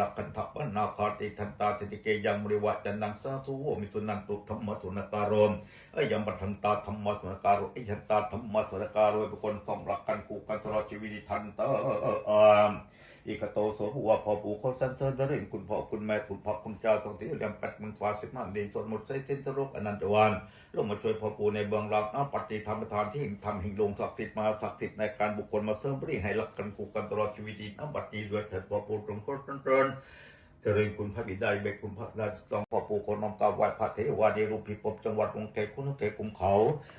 ลักขันทปนาคาติทันตาติติเกยังมริวะจันนังสาธุโวมิสุนันตุธรรมสุนการมเอ้ยยังบัทันตาธรรมสุนการมไอ้ยันตาธรรมสุนการมเป็นคนสมรักกันคู่กันตลอดชีวิตทันเตอ อีกโตโสหัวพ่อปู่คสันเสริญเรื่องคุณพ่อคุณแม่คุณพ่อคุณเจ้าทรงที่เรียมแปดมื่นฟ้าสิบห้าดินจนหมดใส่เส้นทรกอนันตวันลงมาช่วยพ่อปู่ในเบื้องหลังน้ำปฏิธรรมประธานที่หิ่งทำหิ่งลงศักดิ์สิทธิ์มาศักดิ์สิทธิ์ในการบุคคลมาเสริมบริให้รักกันคู่กันตลอดชีวิตดีน้ำบัดนี้ด้วยเถิดพ่อปู่ทรงโคตรเจริญเจริญคุณพระบิดาเบกคุณพระราชสองพ่อปู่คนน้อมกาบไหวพระเทวาดีรูปพิภพจังหวัดวงเกคุณเกกุมเขา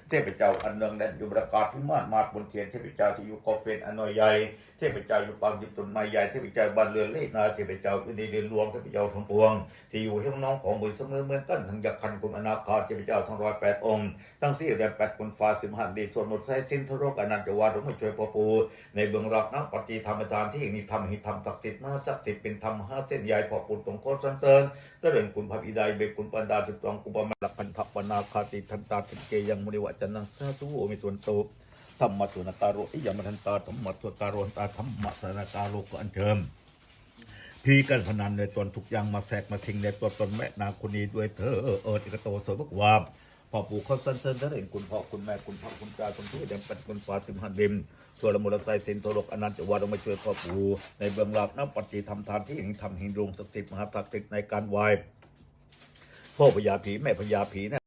เทพเจ้าอันเนืองแน่นอยู่ประกาศพิมานมาดบนเทียนเทพเจ้าที่อยู่กอเฟนอนอยใหญ่เทพเจ้าอยู่ปางยิบตุนไม้ใหญ่เทพเจ้าบ้านเรือเล่นาเทพเจ้าอยู่ในเรือนหลวงเทพเจ้าทั้งปวง ที่อยู่ให้น้องของบุญเสมอเหมือนกันทั้งยักษ์คันคุณอนาคาเทพเจ้าทั้งร้อยแปดองค์ทั้งสี่เรียนแปดคุณฟ้าสิมหันดีส่วนหมดไส้สิ้นทรกอนันตวารุมาช่วยพ่อปูในเบื้องรักน้ำปฏิธรรมทานที่มีธรรมหิธรรมศักดิ์สิทธิ์มาศักดิ์สิทธิ์เป็นธรรมห้าเส้นใหญ่พอปู่ตรงโคตรสันเสริญเจริญคุณพระบิดาเบกคุณปันดาจุตรองกุปมาลักพันธปนาคาติทันตาติเกยังมุนิวัจนังสาธุโอมิส่วนโต ธรรมะสุนการโรอิยามทันตาธรรมะสุการโรตาธรรมะสนการโรก็อันเชิมพีกันพนันในตนทุกอย่างมาแสกมาสิงในตัวตนแม่นาคุณนี้ด้วยเธอเออเออติกโตสวกวามพ่อปู่เขาสันเสริญเจริญคุณพ่อคุณแม่คุณพ่อคุณตาคุณที่เดมเป็นคุณฟ้าสิมหันดิมส่วละมุลไซสินโทโลกอนันตวาเรามาช่วยพ่อปู่ในเบื้องหลังน้ำปฏิธรรมทานที่หิงทำหิงลงศักดิ์สิทธิ์มหาศักดิ์สิทธิ์ในการไหว้พ่อพญาผีแม่พญาผีนะ